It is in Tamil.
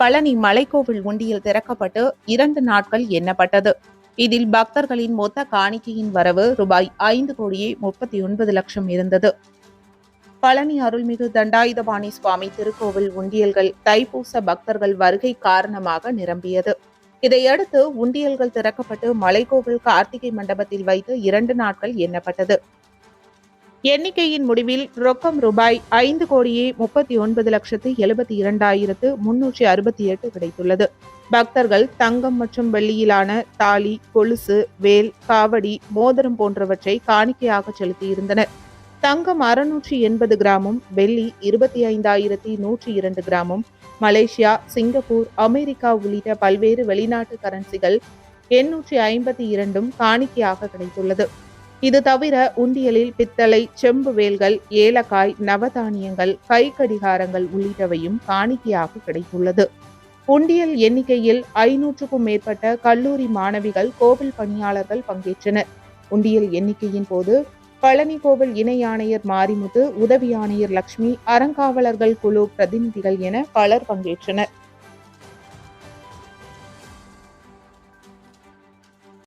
பழனி மலைக்கோவில் உண்டியில் திறக்கப்பட்டு இரண்டு நாட்கள் எண்ணப்பட்டது. இதில் பக்தர்களின் மொத்த காணிக்கையின் வரவு ரூபாய் ஐந்து கோடியே முப்பத்தி ஒன்பது லட்சம் இருந்தது. பழனி அருள்மிகு தண்டாயுதபாணி சுவாமி திருக்கோவில் உண்டியல்கள் தைப்பூச பக்தர்கள் வருகை காரணமாக நிரம்பியது. இதையடுத்து உண்டியல்கள் திறக்கப்பட்டு மலைக்கோவில் கார்த்திகை மண்டபத்தில் வைத்து இரண்டு நாட்கள் எண்ணப்பட்டது. எண்ணிக்கையின் முடிவில் ரொக்கம் ரூபாய் ஐந்து கோடியே முப்பத்தி ஒன்பது லட்சத்து எழுபத்தி இரண்டாயிரத்து முன்னூற்றி அறுபத்தி எட்டு கிடைத்துள்ளது. பக்தர்கள் தங்கம் மற்றும் வெள்ளியிலான தாலி கொலுசு வேல் காவடி மோதிரம் போன்றவற்றை காணிக்கையாக செலுத்தியிருந்தனர். தங்கம் அறுநூற்றி எண்பது கிராமும் வெள்ளி இருபத்தி ஐந்தாயிரத்தி நூற்றி இரண்டு கிராமும் மலேசியா சிங்கப்பூர் அமெரிக்கா உள்ளிட்ட பல்வேறு வெளிநாட்டு கரன்சிகள் எண்ணூற்றி ஐம்பத்தி இரண்டும் காணிக்கையாக கிடைத்துள்ளது. இது தவிர உண்டியலில் பித்தளை செம்பு வேல்கள் ஏலக்காய் நவதானியங்கள் கை கடிகாரங்கள் உள்ளிட்டவையும் காணிக்கையாக கிடைத்துள்ளது. உண்டியல் எண்ணிக்கையில் ஐநூற்றுக்கும் மேற்பட்ட கல்லூரி மாணவிகள் கோவில் பணியாளர்கள் பங்கேற்றனர். உண்டியல் எண்ணிக்கையின் போது பழனி கோவில் இணை ஆணையர் மாரிமுத்து உதவி ஆணையர் லட்சுமி அறங்காவலர்கள் குழு பிரதிநிதிகள் என பலர் பங்கேற்றனர்.